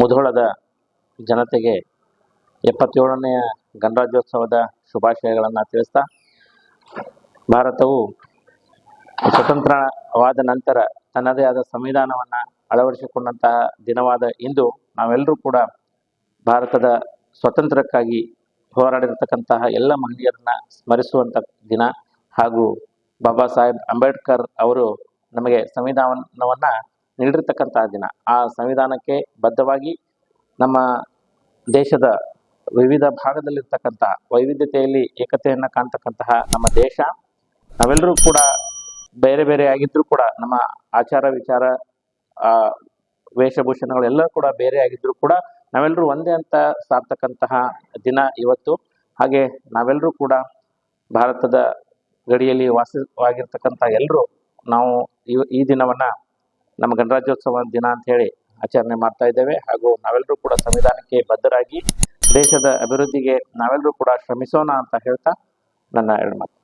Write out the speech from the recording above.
ಮುಧೋಳದ ಜನತೆಗೆ ಎಪ್ಪತ್ತೇಳನೆಯ ಗಣರಾಜ್ಯೋತ್ಸವದ ಶುಭಾಶಯಗಳನ್ನು ತಿಳಿಸ್ತಾ, ಭಾರತವು ಸ್ವತಂತ್ರವಾದ ನಂತರ ತನ್ನದೇ ಆದ ಸಂವಿಧಾನವನ್ನು ಅಳವಡಿಸಿಕೊಂಡಂತಹ ದಿನವಾದ ಇಂದು ನಾವೆಲ್ಲರೂ ಕೂಡ ಭಾರತದ ಸ್ವತಂತ್ರಕ್ಕಾಗಿ ಹೋರಾಡಿರ್ತಕ್ಕಂತಹ ಎಲ್ಲ ಮಹನೀಯರನ್ನ ಸ್ಮರಿಸುವಂಥ ದಿನ. ಹಾಗೂ ಬಾಬಾ ಸಾಹೇಬ್ ಅಂಬೇಡ್ಕರ್ ಅವರು ನಮಗೆ ಸಂವಿಧಾನವನ್ನು ನೀಡಿರ್ತಕ್ಕಂತಹ ದಿನ. ಆ ಸಂವಿಧಾನಕ್ಕೆ ಬದ್ಧವಾಗಿ ನಮ್ಮ ದೇಶದ ವಿವಿಧ ಭಾಗದಲ್ಲಿರ್ತಕ್ಕಂತಹ ವೈವಿಧ್ಯತೆಯಲ್ಲಿ ಏಕತೆಯನ್ನು ಕಾಣ್ತಕ್ಕಂತಹ ನಮ್ಮ ದೇಶ ನಾವೆಲ್ಲರೂ ಕೂಡ ಬೇರೆ ಬೇರೆ ಆಗಿದ್ರೂ ಕೂಡ ನಮ್ಮ ಆಚಾರ ವಿಚಾರ ಆ, ವೇಷಭೂಷಣಗಳೆಲ್ಲ ಕೂಡ ಬೇರೆ ಆಗಿದ್ರೂ ಕೂಡ ನಾವೆಲ್ಲರೂ ಒಂದೇ ಅಂತ ಸಾರ್ತಕ್ಕಂತಹ ದಿನ ಇವತ್ತು. ಹಾಗೆ ನಾವೆಲ್ಲರೂ ಕೂಡ ಭಾರತದ ಗಡಿಯಲ್ಲಿ ವಾಸವಾಗಿರ್ತಕ್ಕಂಥ ಎಲ್ಲರೂ ನಾವು ಈ ದಿನವನ್ನ ನಮ್ಮ ಗಣರಾಜ್ಯೋತ್ಸವ ದಿನ ಅಂತ ಹೇಳಿ ಆಚರಣೆ ಮಾಡ್ತಾ ಇದ್ದೇವೆ. ಹಾಗೂ ನಾವೆಲ್ಲರೂ ಕೂಡ ಸಂವಿಧಾನಕ್ಕೆ ಬದ್ಧರಾಗಿ ದೇಶದ ಅಭಿವೃದ್ಧಿಗೆ ನಾವೆಲ್ಲರೂ ಕೂಡ ಶ್ರಮಿಸೋಣ ಅಂತ ಹೇಳ್ತಾ ನನ್ನ ಎರಡು ಮಾತು.